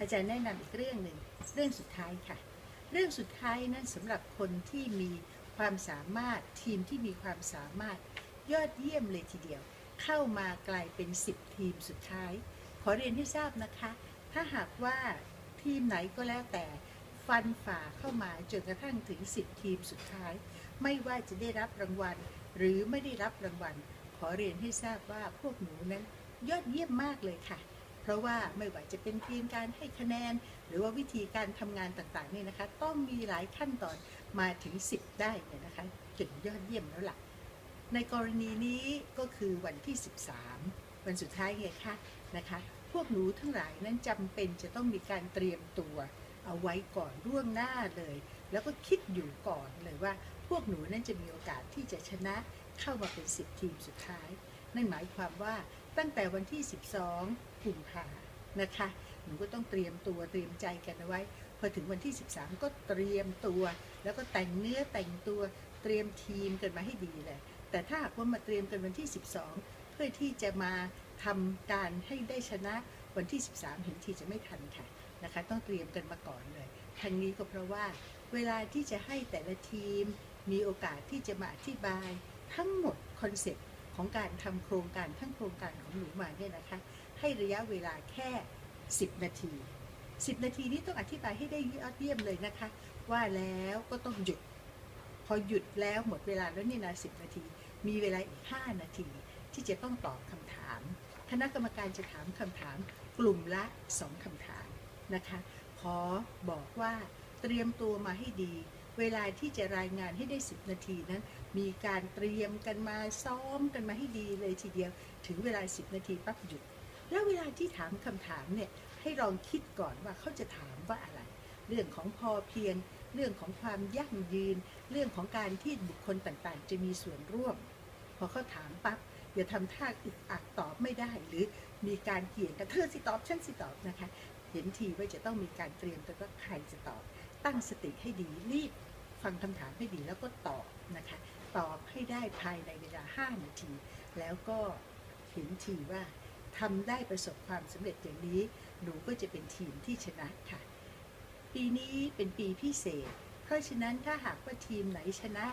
อาจารย์แนะนำอีกเรื่องหนึ่งเรื่องสุดท้ายค่ะ เรื่องสุดท้ายนั้นสำหรับคนที่มีความสามารถทีมที่มีความสามารถยอดเยี่ยมเลยทีเดียว เข้ามากลายเป็น 10 ทีมสุดท้าย ขอเรียนให้ทราบนะคะ ถ้าหากว่าทีมไหนก็แล้วแต่ฟันฝ่าเข้ามาจนกระทั่งถึง 10 ทีมสุดท้าย ไม่ว่าจะได้รับรางวัล หรือไม่ได้รับรางวัล ขอเรียนให้ทราบว่าพวกหนูนั้นยอดเยี่ยมมากเลยค่ะ ราะว่าไม่ว่าจะเป็นเพียงการให้คะแนน หรือว่าวิธีการทำงานต่างๆนี่นะคะ ต้องมีหลายขั้นตอนมาถึง 10 ได้เนี่ยนะคะจนยอดเยี่ยมแล้วล่ะ ในกรณีนี้ก็คือวันที่ 13 วันสุดท้ายไงคะนะคะ พวกหนูทั้งหลายนั้นจำเป็นจะต้องมีการเตรียมตัวเอาไว้ก่อนล่วงหน้าเลย แล้วก็คิดอยู่ก่อนเลยว่า พวกหนูนั้นจะมีโอกาสที่จะชนะเข้ามาเป็น 10 ทีมสุดท้าย นั่นหมายความว่า ตั้งแต่วันที่ 12กุมภานะคะ หนูก็ต้องเตรียมตัวเตรียมใจกันเอาไว้ พอถึงวันที่ 13 ก็เตรียมตัว แล้วก็แต่งเนื้อแต่งตัวเตรียมทีมกันมาให้ดีเลย แต่ถ้าหากว่ามาเตรียมกันวันที่ 12 เพื่อที่จะมาทำการให้ได้ชนะวันที่ 13 เห็นทีจะไม่ทันค่ะนะคะ ต้องเตรียมกันมาก่อนเลยทั้งนี้ก็เพราะว่าเวลาที่จะให้แต่ละทีมมีโอกาสที่จะมาอธิบายทั้งหมดคอนเซ็ปต์ ของการทำโครงการทั้งโครงการของหนูมาเนี่ยนะคะให้ระยะเวลาแค่ 10 นาที 10 นาทีนี้ต้องอธิบายให้ได้ยอดเยี่ยมเลยนะคะ ว่าแล้วก็ต้องหยุด พอหยุดแล้วหมดเวลาแล้วนี่นะ10 นาที มีเวลาอีก 5 นาที ที่จะต้องตอบคำถาม คณะกรรมการจะถามคำถาม กลุ่มละ 2คำถามนะคะ ขอบอกว่าเตรียมตัวมาให้ดี เวลาที่จะรายงานให้ได้ 10 นาทีนั้น มีการเตรียมกันมาซ้อมกันมาให้ดีเลยทีเดียว ถึงเวลา 10 นาทีปั๊บหยุด แล้วเวลาที่ถามคำถามเนี่ยให้ลองคิดก่อนว่าเขาจะถามว่าอะไร เรื่องของพอเพียง เรื่องของความยั่งยืน เรื่องของการที่บุคคลต่างๆ จะมีส่วนร่วม พอเขาถามปั๊บอย่าทำท่าอึกอักตอบไม่ได้หรือมีการเกี่ยงกันเธอสิตอบฉันสิตอบนะคะ เห็นทีว่าจะต้องมีการเตรียมกันว่าใครจะตอบ ตั้งสติให้ดีรีบฟังคำถามให้ดีแล้วก็ตอบนะคะ ตอบให้ได้ภายในเวลา 5 นาที แล้วก็เห็นทีว่าทำได้ประสบความสำเร็จอย่างนี้ หนูก็จะเป็นทีมที่ชนะค่ะ ปีนี้เป็นปีพิเศษ เพราะฉะนั้นถ้าหากว่าทีมไหนชนะ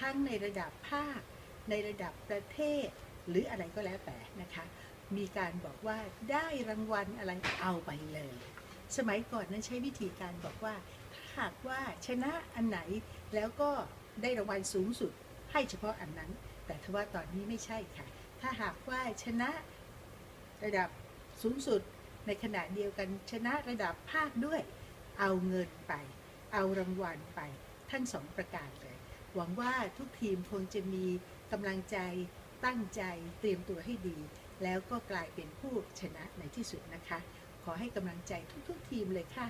ทั้งในระดับภาค ในระดับประเทศ หรืออะไรก็แล้วแต่นะคะ มีการบอกว่าได้รางวัลอะไรเอาไปเลย สมัยก่อนนั้นใช้วิธีการบอกว่าถ้าหากว่าชนะอันไหนแล้วก็ได้รางวัลสูงสุดให้เฉพาะอันนั้น แต่ทว่าตอนนี้ไม่ใช่ค่ะ ถ้าหากว่าชนะระดับสูงสุดในขณะเดียวกันชนะระดับภาคด้วย เอาเงินไป เอารางวัลไปทั้งสองประการเลย หวังว่าทุกทีมคงจะมีกำลังใจตั้งใจเตรียมตัวให้ดี แล้วก็กลายเป็นผู้ชนะในที่สุดนะคะ ขอให้กำลังใจทุกๆทีมเลยค่ะ